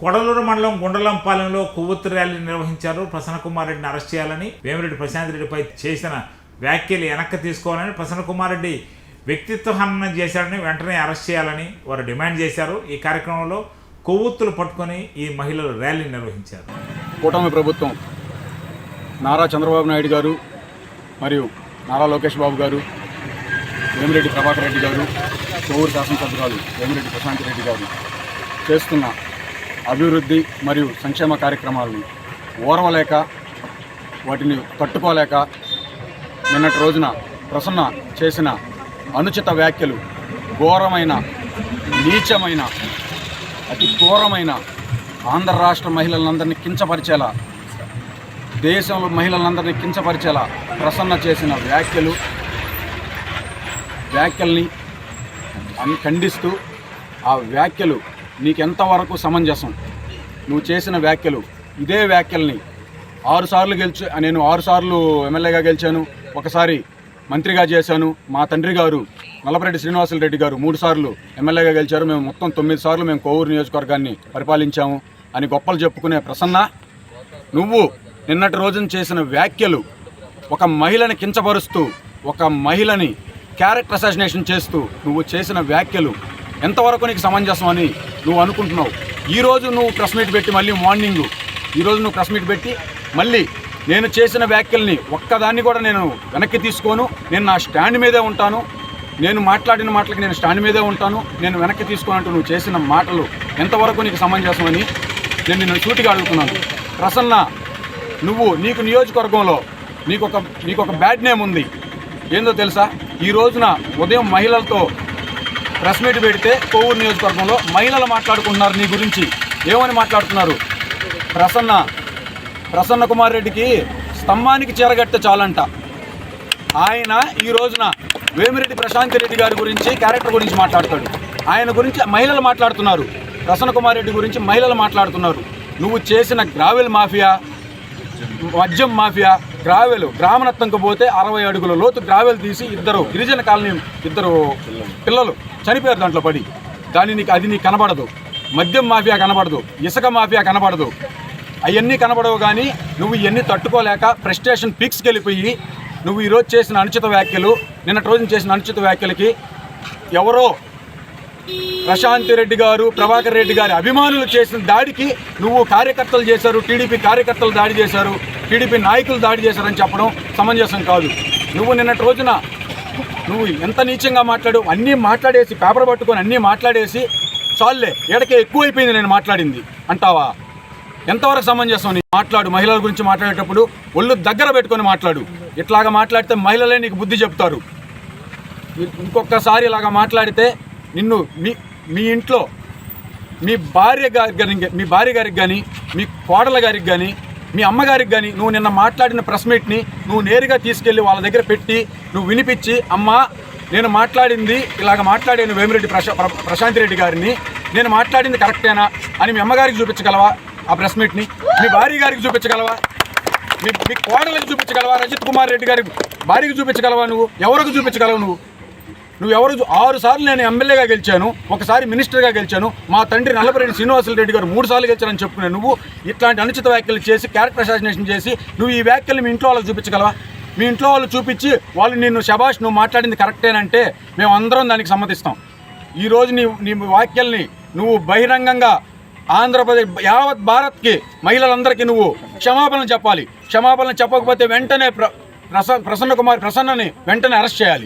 కొడలూరు మండలం గుండలంపాలెంలో కొవ్వొత్తు ర్యాలీ నిర్వహించారు. ప్రసన్న రెడ్డిని అరెస్ట్ చేయాలని వేమిరెడ్డి ప్రశాంత్ రెడ్డిపై చేసిన వ్యాఖ్యలు వెనక్కి తీసుకోవాలని ప్రసన్నకుమార్ రెడ్డి వ్యక్తిత్వ హననం చేశారని వెంటనే అరెస్ట్ చేయాలని వారు డిమాండ్ చేశారు. ఈ కార్యక్రమంలో కొవ్వొత్తులు పట్టుకొని ఈ మహిళలు ర్యాలీ నిర్వహించారు. కూటమి ప్రభుత్వం నారా చంద్రబాబు నాయుడు గారు మరియు నారా లోకేష్ బాబు గారు వేమిరెడ్డి ప్రభాకర్ రెడ్డి గారు కోవూరు శాసనసభ్యురాలు వేమిరెడ్డి ప్రశాంత్ రెడ్డి గారు చేస్తున్న అభివృద్ధి మరియు సంక్షేమ కార్యక్రమాలను ఓర్వలేక వాటిని తట్టుకోలేక నిన్నటి రోజున ప్రసన్న చేసిన అనుచిత వ్యాఖ్యలు ఘోరమైన నీచమైన అతి ఘోరమైన ఆంధ్ర రాష్ట్ర మహిళలందరినీ కించపరిచేలా దేశంలో మహిళలందరినీ కించపరిచేలా ప్రసన్న చేసిన వ్యాఖ్యలు వ్యాఖ్యల్ని అన్- ఖండిస్తూ ఆ వ్యాఖ్యలు నీకెంతవరకు సమంజసం? నువ్వు చేసిన వ్యాఖ్యలు ఇదే వ్యాఖ్యల్ని ఆరుసార్లు గెలిచి నేను ఆరుసార్లు ఎమ్మెల్యేగా గెలిచాను ఒకసారి మంత్రిగా చేశాను. మా తండ్రి గారు నల్లపరెడ్డి శ్రీనివాసులు రెడ్డి గారు మూడు సార్లు ఎమ్మెల్యేగా గెలిచారు. మేము మొత్తం తొమ్మిది సార్లు మేము కోవూరు నియోజకవర్గాన్ని పరిపాలించాము అని గొప్పలు చెప్పుకునే ప్రసన్న నువ్వు నిన్నటి రోజున చేసిన వ్యాఖ్యలు ఒక మహిళని కించపరుస్తూ ఒక మహిళని క్యారెక్టర్ అసాసినేషన్ చేస్తూ నువ్వు చేసిన వ్యాఖ్యలు ఎంతవరకు నీకు సమంజసం అని నువ్వు అనుకుంటున్నావు? ఈరోజు నువ్వు ప్రెస్ మీట్ పెట్టి మళ్ళీ మార్నింగ్ ఈరోజు నువ్వు ప్రెస్ మీట్ పెట్టి మళ్ళీ నేను చేసిన వ్యాఖ్యల్ని ఒక్కదాన్ని కూడా నేను వెనక్కి తీసుకోను. నేను నా స్టాండ్ మీదే ఉంటాను. నేను మాట్లాడిన మాటలకి నేను స్టాండ్ మీదే ఉంటాను. నేను వెనక్కి తీసుకోనంటూ నువ్వు చేసిన మాటలు ఎంతవరకు నీకు సమంజసమని నేను నిన్ను సూటిగా అడుగుతున్నాను. ప్రసన్న నువ్వు నీకు నియోజకవర్గంలో నీకు ఒక నీకు ఒక బ్యాడ్ నేమ్ ఉంది. ఏందో తెలుసా? ఈ రోజున ఉదయం మహిళలతో ప్రెస్ మీట్ పెడితే కోవూరు నియోజకవర్గంలో మహిళలు మాట్లాడుకుంటున్నారు నీ గురించి. ఏమని మాట్లాడుతున్నారు? ప్రసన్న ప్రసన్న కుమార్ రెడ్డికి స్తంభానికి చీరగట్టే చాలంట. ఆయన ఈ రోజున వేమిరెడ్డి ప్రశాంత్ రెడ్డి గారి గురించి క్యారెక్టర్ గురించి మాట్లాడతాడు. ఆయన గురించి మహిళలు మాట్లాడుతున్నారు. ప్రసన్న కుమార్ రెడ్డి గురించి మహిళలు మాట్లాడుతున్నారు. నువ్వు చేసిన గ్రావెల్ మాఫియా మద్యం మాఫియా గ్రావెల్ గ్రామనత్తంకు పోతే అరవై అడుగుల లోతు గ్రావెల్ తీసి ఇద్దరు గిరిజన కాలనీ ఇద్దరు పిల్లలు చనిపోయారు దాంట్లో పడి. దాని నీకు అది నీకు కనబడదు. మద్యం మాఫియా కనబడదు. ఇసుక మాఫియా కనబడదు. అవన్నీ కనబడవు కానీ నువ్వు ఇవన్నీ తట్టుకోలేక ప్రెస్టేషన్ పీక్స్కి వెళ్ళిపోయి నువ్వు ఈరోజు చేసిన అనుచిత వ్యాఖ్యలు నిన్నటి రోజున చేసిన అనుచిత వ్యాఖ్యలకి ఎవరో ప్రశాంత్ రెడ్డి గారు ప్రభాకర్ రెడ్డి గారి అభిమానులు చేసిన దాడికి నువ్వు కార్యకర్తలు చేశారు టీడీపీ కార్యకర్తలు దాడి చేశారు టీడీపీ నాయకులు దాడి చేశారని చెప్పడం సమంజసం కాదు. నువ్వు నిన్నటి రోజున నువ్వు ఎంత నీచంగా మాట్లాడు అన్నీ మాట్లాడేసి పేపర్ పట్టుకొని అన్నీ మాట్లాడేసి చాలులే ఎడకే ఎక్కువైపోయింది నేను మాట్లాడింది. అంటావా? ఎంతవరకు సమంజసం నీ మాట్లాడు మహిళల గురించి మాట్లాడేటప్పుడు ఒళ్ళు దగ్గర పెట్టుకొని మాట్లాడు. ఇట్లాగా మాట్లాడితే మహిళలే నీకు బుద్ధి చెప్తారు. ఇంకొకసారి ఇలాగా మాట్లాడితే నిన్ను మీ మీ ఇంట్లో మీ భార్య గారికి మీ భార్య గారికి కానీ మీ కోడల గారికి కానీ మీ అమ్మగారికి కానీ నువ్వు నిన్న మాట్లాడిన ప్రెస్ మీట్ని నువ్వు నేరుగా తీసుకెళ్ళి వాళ్ళ దగ్గర పెట్టి నువ్వు వినిపించి అమ్మ నేను మాట్లాడింది ఇలాగ మాట్లాడాను వేమిరెడ్డి ప్రశా ప్రశాంత్ రెడ్డి గారిని. నేను మాట్లాడింది కరెక్టేనా అని మీ అమ్మగారికి చూపించగలవా ఆ ప్రెస్ మీట్ని మీ భార్య గారికి చూపించగలవా? మీ మీ కోడలకు చూపించగలవా? రజిత్ కుమార్ రెడ్డి గారి భార్యకు చూపించగలవా నువ్వు? ఎవరికి చూపించగలవు నువ్వు? నువ్వు ఎవరు ఆరు సార్లు నేను ఎమ్మెల్యేగా గెలిచాను ఒకసారి మినిస్టర్గా గెలిచాను. మా తండ్రి నల్లపరెడ్డి శ్రీనివాసులు రెడ్డి గారు మూడు సార్లు గెలిచానని చెప్పుకున్నాను నువ్వు ఇట్లాంటి అనుచిత వ్యాఖ్యలు చేసి క్యారెక్టర్ అసాసినేషన్ చేసి నువ్వు ఈ వ్యాఖ్యలు మీ ఇంట్లో వాళ్ళకి చూపించగలవా? మీ ఇంట్లో వాళ్ళు చూపించి వాళ్ళు నిన్ను శబాష్ నువ్వు మాట్లాడింది కరెక్టేనంటే మేము అందరం దానికి సమ్మతిస్తాం. ఈరోజు నీ నీ వ్యాఖ్యల్ని నువ్వు బహిరంగంగా ఆంధ్రప్రదేశ్ యావత్ భారత్కి మహిళలందరికీ నువ్వు క్షమాపణ చెప్పాలి. క్షమాపణ చెప్పకపోతే వెంటనే ప్ర ప్రసన్న కుమార్ ప్రసన్నని వెంటనే అరెస్ట్ చేయాలి.